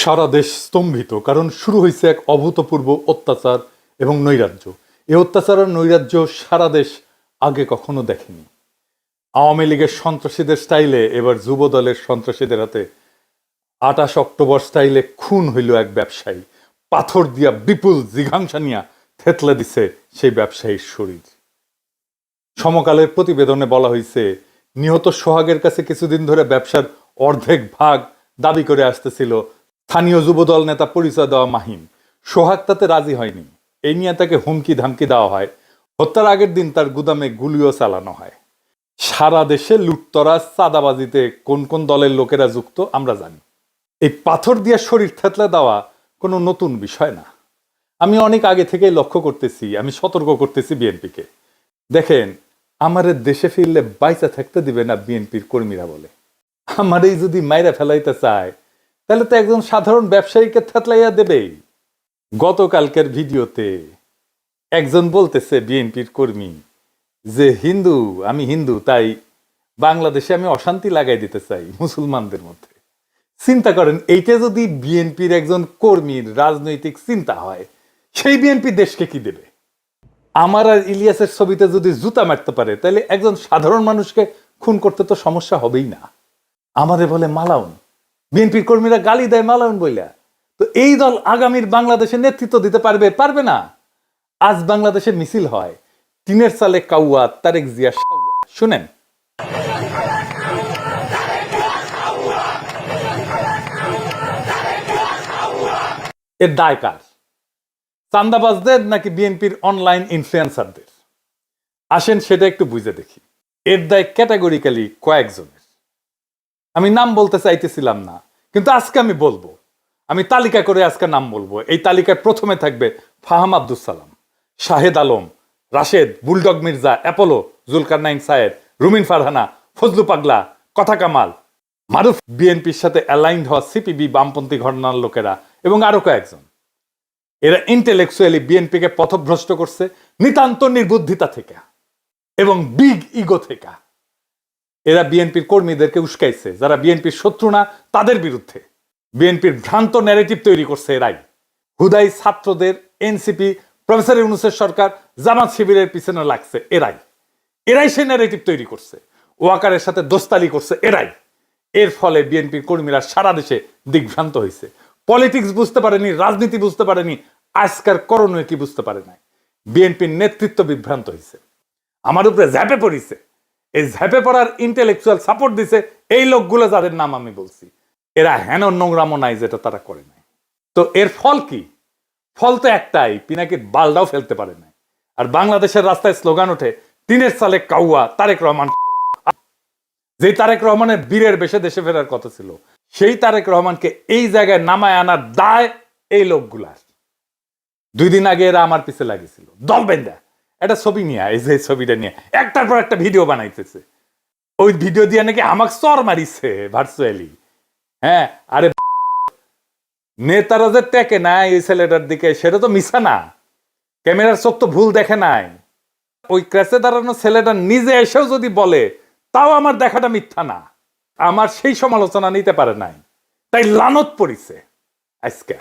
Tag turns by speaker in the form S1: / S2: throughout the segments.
S1: সারা দেশ স্তম্ভিত, কারণ শুরু হয়েছে এক অভূতপূর্ব অত্যাচার এবং নৈরাজ্য। এই অত্যাচার আর নৈরাজ্য সারা দেশ আগে কখনো দেখেনি। আওয়ামী লীগের সন্ত্রাসীদের স্টাইলে এবার যুব দলের সন্ত্রাসীদের হাতে আটাশ অক্টোবর স্টাইলে খুন হইল এক ব্যবসায়ী। পাথর দিয়া বিপুল জিঘাংসা নিয়া থেতলে দিছে সেই ব্যবসায়ীর শরীর। সমকালের প্রতিবেদনে বলা হয়েছে নিহত সোহাগের কাছে কিছুদিন ধরে ব্যবসার অর্ধেক ভাগ দাবি করে আসতেছিল স্থানীয় যুবদল নেতা পরিচয় দেওয়া মাহিম। সোহাগ তাতে রাজি হয়নি। এই নিয়ে তাকে হুমকি ধামকি দেওয়া হয়। হত্যার আগের দিন তার গুদামে গুলিও চালানো হয়। সারা দেশে লুটতরা, চাঁদাবাজিতে কোন কোন দলের লোকেরা যুক্ত আমরা জানি। এই পাথর দিয়ে শরীর থেতলে দেওয়া কোনো নতুন বিষয় না। আমি অনেক আগে থেকেই লক্ষ্য করতেছি, আমি সতর্ক করতেছি বিএনপিকে। দেখেন, আমারে দেশে ফিরলে বাইচা থাকতে দিবে না বিএনপির কর্মীরা বলে। আমারই যদি মাইরা ফেলাইতে চায় তাহলে তো একজন সাধারণ ব্যবসায়ীকে থেতলাইয়া দেবেই। গতকালকের ভিডিওতে একজন বলতেছে বিএনপির কর্মী যে, হিন্দু, আমি হিন্দু, তাই বাংলাদেশে আমি অশান্তি লাগাই দিতে চাই মুসলমানদের মধ্যে। চিন্তা করেন, এইটা যদি বিএনপির একজন কর্মীর রাজনৈতিক চিন্তা হয়, সেই বিএনপি দেশকে কি দেবে? আমার আর ইলিয়াসের ছবিতে যদি জুতা মারতে পারে, তাহলে একজন সাধারণ মানুষকে খুন করতে তো সমস্যা হবেই না। আমারে বলে, মালাউন বিএনপির কর্মীরা গালি দেয় মালাউন বইলা। তো এই দল আগামীর বাংলাদেশে নেতৃত্ব দিতে পারবে? পারবে না। আজ বাংলাদেশে মিছিল হয়। টিনের সালে কাউয়া তারেক জিয়া শুনেন। এর দায় কার? চান্দাবাজদের নাকি বিএনপির অনলাইন ইনফ্লুয়েন্সারদের আসেন সেটা একটু বুঝে দেখি। এর দায় ক্যাটাগরিক্যালি কয়েকজনের। আমি নাম বলতে চাইতেছিলাম না, কিন্তু আজকে আমি বলব। আমি তালিকা করে আজকে নাম বলব। এই তালিকায় প্রথমে থাকবে Faham Abdul Salam, Shahed Alam, Rashed, bulldog Mirza, Apollo Zulkarnain Sayed, Rumin Farhana, Fazlu পাগলা, কথা কামাল, মারুফ বিএনপির সাথে অ্যালাইন্ড হওয়া সিপিবি বামপন্থী ঘটনার লোকেরা এবং আরও কয়েকজন। এরা ইন্টেলেকচুয়ালি বিএনপিকে পথভ্রষ্ট করছে, নিতান্ত নির্বুদ্ধিতা থেকে এবং বিগ ইগো থেকে। এরা বিএনপির কর্মীদেরকে উস্কাইছে। যারা বিএনপির শত্রু না, তাদের বিরুদ্ধে। বিএনপির ভ্রান্ত ন্যারেটিভ তৈরি করছে এরাই। হুদাই ছাত্রদের এনসিপি, প্রফেসর ইউনুসের সরকার, জামাত শিবিরের পিছনে লাগছে এরাই। এরাই সে ন্যারেটিভ তৈরি করছে। ওয়াকারের সাথে দোস্তালি করছে এরাই। এর ফলে বিএনপির কর্মীরা সারা দেশে দিগ্ভ্রান্ত হয়েছে পলিটিক্স বুঝতে পারেনি, রাজনীতি বুঝতে পারেনি, আজকার করণীয় কি বুঝতে পারে নাই। বিএনপির নেতৃত্ব বিভ্রান্ত হয়েছে আমার উপরে ঝ্যাপে পড়িছে। এই ঝ্যাপে পড়ার ইন্টেলেকচুয়াল সাপোর্ট দিছে এই লোকগুলো যাদের নাম আমি বলছি। এরা হেন নোংরামো নাই যেটা তারা করে নাই। তো এর ফল কি? ফল তো একটাই, পিনাকির বালটাও ফেলতে পারে নাই। আর বাংলাদেশের রাস্তায় স্লোগান ওঠে, তিনের সালে কাউয়া, তারেক রহমান যেই তারেক রহমানের বীরের বেশে দেশে ফেরার কথা ছিল, সেই তারেক রহমানকে এই জায়গায় নামায় আনার দায় এই লোকগুলার। দুই দিন আগে এরা আমার পিছে লাগিয়েছিল। দল বেন্দা একটা ছবি নিয়ে এই যে ছবিটা নিয়ে একটার পর একটা ভিডিও বানাইতেছে। ওই ভিডিও দিয়ে নাকি আমাকে চর মারিছে ভার্চুয়ালি হ্যাঁ আরে নেতারা যে টেকে নাই এই ছেলেটার দিকে, সেটা তো মিশা না। ক্যামেরার চোখ তো ভুল দেখে নাই। ওই ক্রেসে দাঁড়ানো ছেলেটা নিজে এসেও যদি বলে, তাও আমার দেখাটা মিথ্যা না। আমার সেই সমালোচনা নিতে পারে নাই। তাই লানত পড়িছে। আজকে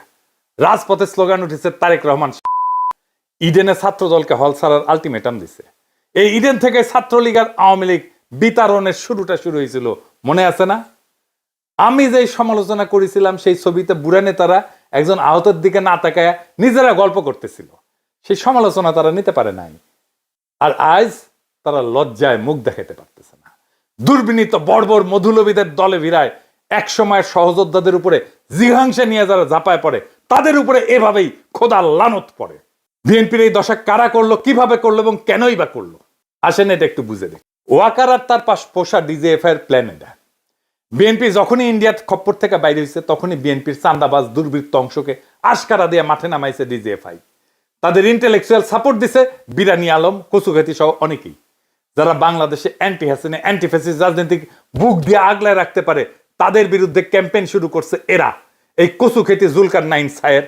S1: রাজপথে স্লোগান উঠেছে তারেক রহমান। ইডেনে ছাত্র দলকে হল ছাড়ার আলটিমেটাম দিছে। এই ইডেন থেকে ছাত্রলীগ আর আওয়ামী লীগ বিতারণের শুরুটা শুরু হয়েছিল, মনে আছে না? আমি যে সমালোচনা করেছিলাম, সেই ছবিতে বুড়া নেতারা একজন আহতের দিকে না তাকায় নিজেরা গল্প করতেছিল। সেই সমালোচনা তারা নিতে পারে নাই। আর আজ তারা লজ্জায় মুখ দেখাতে পারতেছে না। দুর্বিনীত বর্বর মধুলবীদের দলে ভিড়ায় এক সময়ের সহযোদ্ধাদের উপরে জিঘাংসা নিয়ে যারা ঝাঁপায় পড়ে, তাদের উপরে এভাবেই খোদা লানত পড়ে। বিএনপির এই দশা কারা করল, কীভাবে করল এবং কেনই বা করল? আসেন এটা একটু বুঝে দেখ। ওয়াকার আর তার পাশ পোষা ডিজিএফআই এর প্ল্যান এটা। বিএনপি যখনই ইন্ডিয়ার খপ্পর থেকে বাইরে হয়েছে, তখনই বিএনপির চান্দাবাজ, দুর্বৃত্ত অংশকে আশকারা দিয়ে মাঠে নামাইছে ডিজিএফআই। তাদের ইন্টেলেকচুয়াল সাপোর্ট দিছে বিরানি আলম কচুঘাতি সহ অনেকেই। যারা বাংলাদেশে অ্যান্টি হাসিনে অ্যান্টি ফেসিস রাজনৈতিক বুক দিয়ে আগলায় রাখতে পারে, তাদের বিরুদ্ধে ক্যাম্পেইন শুরু করছে এরা। এই কচু খেতি জুলকার নাইন সায়ের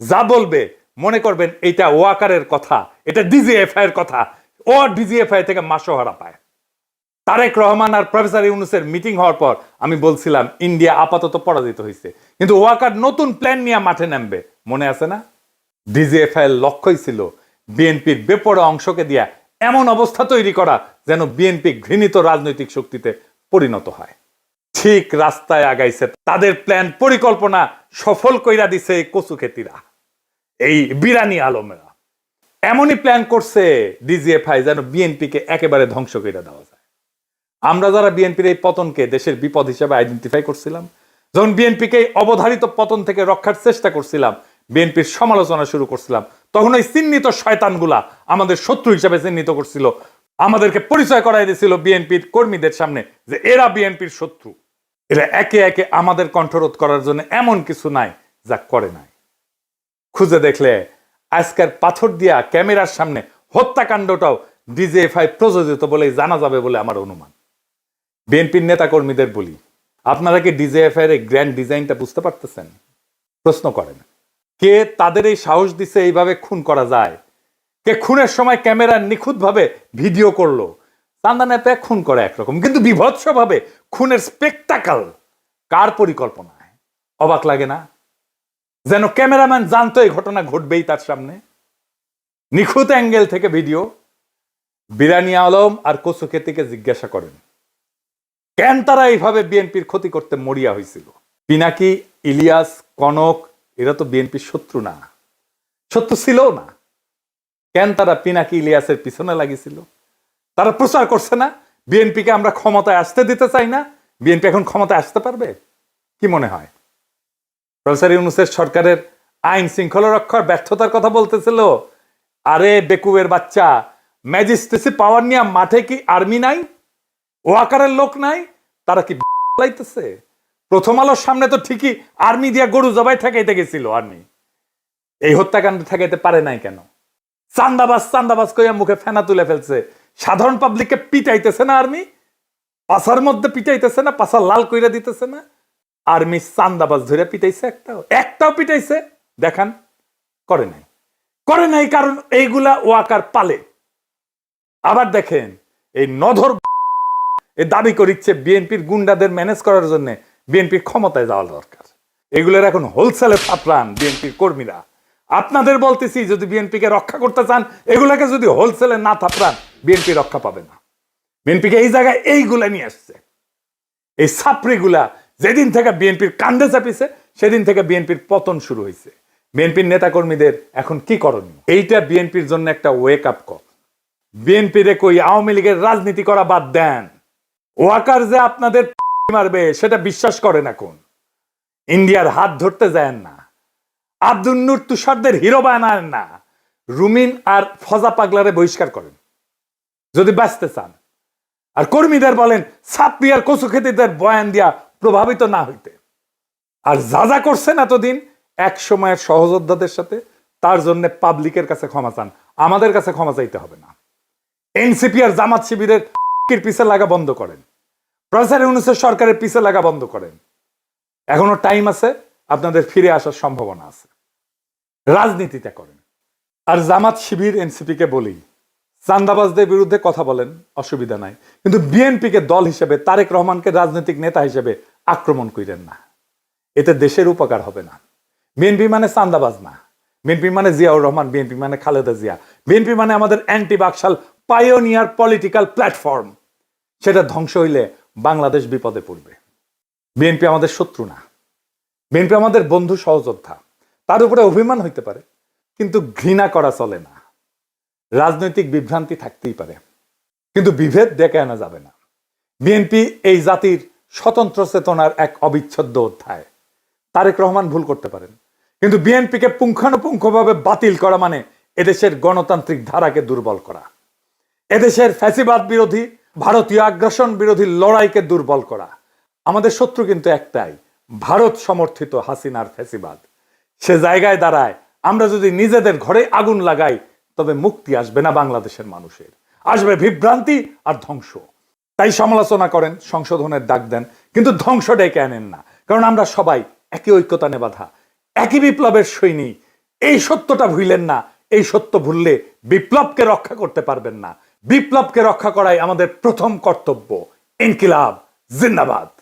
S1: যা বলবে মনে করবেন এটা ওয়াকারের কথা, এটা ডিজিএফআই এর কথা। ও ডিজিএফআই থেকে মাসোহারা পায়। তারেক রহমান আর প্রফেসর ইউনুসের মিটিং হওয়ার পর আমি বলছিলাম, ইন্ডিয়া আপাতত পরাজিত হয়েছে কিন্তু ওয়াকার নতুন প্ল্যান নিয়ে মাঠে নামবে, মনে আছে না? ডিজিএফআই লক্ষ্যই ছিল বিএনপির বেপরোয়া অংশকে দিয়া এমন অবস্থা তৈরি করা যেন বিএনপি ঘৃণিত রাজনৈতিক শক্তিতে পরিণত হয়। ঠিক রাস্তায় আগাইছে তাদের প্ল্যান পরিকল্পনা সফল কইরা দিছে কচু খেতিরা এই বিরানি আলমেরা। এমনই প্ল্যান করছে ডিজিএফআই যেন বিএনপিকে একেবারে ধ্বংস করে দেওয়া যায়। আমরা যারা বিএনপির এই পতনকে দেশের বিপদ হিসেবে আইডেন্টিফাই করছিলাম, যখন বিএনপিকে অবধারিত পতন থেকে রক্ষার চেষ্টা করছিলাম, বিএনপির সমালোচনা শুরু করছিলাম, তখন ওই চিহ্নিত শয়তানগুলা আমাদের শত্রু হিসেবে চিহ্নিত করছিল। আমাদেরকে পরিচয় করাই দিয়েছিল বিএনপির কর্মীদের সামনে যে এরা বিএনপির শত্রু। এরা একে একে আমাদের কণ্ঠরোধ করার জন্য এমন কিছু নাই যা করে নাই। খুঁজে দেখলে আজকের পাথর দিয়া ক্যামেরার সামনে হত্যাকাণ্ডটাও ডিজিএফআই প্রযোজিত বলেই জানা যাবে বলে আমার অনুমান। বিএনপির নেতাকর্মীদের বলি, আপনারা কি ডিজিএফআই এর গ্র্যান্ড ডিজাইনটা বুঝতে পারতেছেন? প্রশ্ন করেন। কে তাদের এই সাহস দিছে এইভাবে খুন করা যায়? কে খুনের সময় ক্যামেরা নিখুঁতভাবে ভিডিও করল? চান্দা নেপে খুন করে একরকম, কিন্তু বিভৎসভাবে খুনের স্পেকটাকাল কার পরিকল্পনায়? অবাক লাগে না? যেন ক্যামেরাম্যান জানতো এই ঘটনা ঘটবেই তার সামনে। নিখুঁত অ্যাঙ্গেল থেকে ভিডিও। বিরানি আলম আর কচুকেতিকে জিজ্ঞাসা করেন, কেন তারা এইভাবে বিএনপির ক্ষতি করতে মরিয়া হয়েছিল পিনাকি, ইলিয়াস, কনক, এরা তো বিএনপির শত্রু না। শত্রু ছিল না। কেন তারা পিনাকি, ইলিয়াসের পিছনে লাগিয়েছিল? তারা প্রচার করছে না? বিএনপিকে আমরা ক্ষমতায় আসতে দিতে চাই না? বিএনপি এখন ক্ষমতায় আসতে পারবে? কি মনে হয়? প্রফেসর ইউনুসের সরকারের আইন শৃঙ্খলা রক্ষার ব্যর্থতার কথা বলতেছিল। আরে বেকুবের বাচ্চা, ম্যাজিস্ট্রেসি পাওয়ার নিয়ে মাঠে কি আর্মি নাই? ও আকারের লোক নাই? তারা কি লাইতেছে? প্রথম আলোর সামনে তো ঠিকই আর্মি দিয়া গরু জবাই ঠেকাইতে গেছিল আর্মি। এই হত্যাকাণ্ড ঠেকাইতে পারে নাই কেন? চান্দাবাজ চান্দাবাজ কইয়া মুখে ফেনা তুলে ফেলছে। সাধারণ পাবলিককে পিটাইতেছে না আর্মি? পাশার মধ্যে পিটাইতেছে না, পাশা লাল কইরা দিতেছে না? আর্মি চান্দাবাজ ধরে পিটাইছে একটাও। একটাও পিটাইছে, দেখান, করে নাই। করে নাই কারণ এইগুলা ওয়াকার পালে। আবার দেখেন, এই নধর এ দাবি করিচ্ছে বিএনপির গুন্ডাদের ম্যানেজ করার জন্য বিএনপির ক্ষমতায় যাওয়া দরকার। এগুলোর এখন হোলসেলে থাপড়ান বিএনপির কর্মীরা। আপনাদের বলতেছি, যদি বিএনপিকে রক্ষা করতে চান, এগুলাকে যদি হোলসেলে না থাপড়ান, বিএনপি রক্ষা পাবে না। বিএনপিকে এই জায়গায় এইগুলা নিয়ে আসছে। এই সাপড়িগুলা যেদিন থেকে বিএনপির কান্দে চাপিছে, সেদিন থেকে বিএনপির পতন শুরু হয়েছে বিএনপির নেতাকর্মীদের এখন কি করণীয়? এইটা বিএনপির জন্য একটা ওয়েক আপ কল বিএনপির কই আওয়ামী লীগের রাজনীতি করা বাদ দেন। ওয়াকার যে আপনাদের মারবে, সেটা বিশ্বাস করেন এখন ইন্ডিয়ার হাত ধরতে যায় না। আব্দুল নূর তুষারদের হিরো বানান না। রুমিন আর ফজা পাগলারে বহিষ্কার করেন। যদি বাঁচতে চান। আর কর্মীদের বলেন সাপ্পি আর কচু খেতিদের বয়ান দিয়া প্রভাবিত না হইতে। আর যা যা করছেন এতদিন, এক সময়ের সহযোদ্ধাদের সাথে, তার জন্য পাবলিকের কাছে ক্ষমা চান। আমাদের কাছে ক্ষমা চাইতে হবে না। এনসিপি আর জামাত শিবিরের পিছে লাগা বন্ধ করেন। প্রফেসর ইউনুসের সরকারের পিছে লাগা বন্ধ করেন। এখনও টাইম আছে, আপনাদের ফিরে আসার সম্ভাবনা আছে। রাজনীতিটা করেন। আর জামাত শিবির এনসিপিকে বলি চান্দাবাজদের বিরুদ্ধে কথা বলেন, অসুবিধা নাই। কিন্তু বিএনপিকে দল হিসেবে, তারেক রহমানকে রাজনৈতিক নেতা হিসেবে আক্রমণ করিলেন না। এতে দেশের উপকার হবে না। বিএনপি মানে চান্দাবাজ না। বিএনপি মানে জিয়াউর রহমান, বিএনপি মানে খালেদা জিয়া। বিএনপি মানে আমাদের anti BAKSAL pioneer political platform সেটা ধ্বংস হইলে বাংলাদেশ বিপদে পড়বে। বিএনপি আমাদের শত্রু না। বিএনপি আমাদের বন্ধু সহযোদ্ধা। তার উপরে অভিমান হইতে পারে, কিন্তু ঘৃণা করা চলে না। রাজনৈতিক বিভ্রান্তি থাকতেই পারে। কিন্তু বিভেদ ডেকে আনা যাবে না। বিএনপি এই জাতির স্বতন্ত্র চেতনার এক অবিচ্ছেদ্য অধ্যায়। তারেক রহমান ভুল করতে পারেন। কিন্তু বিএনপিকে পুঙ্খানুপুঙ্খভাবে বাতিল করা মানে এদেশের গণতান্ত্রিক ধারাকে দুর্বল করা। এদেশের ফ্যাসিবাদ বিরোধী, ভারতীয় আগ্রাসন বিরোধী লড়াইকে দুর্বল করা। আমাদের শত্রু কিন্তু একটাই, ভারত সমর্থিত হাসিনার ফ্যাসিবাদ। সে জায়গায় দাঁড়ায়। আমরা যদি নিজেদের ঘরে আগুন লাগাই তবে মুক্তি আসবে না বাংলাদেশের মানুষের। আসবে বিভ্রান্তি আর ধ্বংস। তাই সমালোচনা করেন, সংশোধনের ডাক দেন, কিন্তু ধ্বংস ডেকে আনেন না। কারণ আমরা সবাই একই ঐক্যতা নে বাধা, একই বিপ্লবের সৈনিক। এই সত্যটা ভুলেন না, এই সত্য ভুললে বিপ্লবকে রক্ষা করতে পারবেন না। বিপ্লবকে রক্ষা করাই আমাদের প্রথম কর্তব্য। ইনকিলাব, জিন্দাবাদ।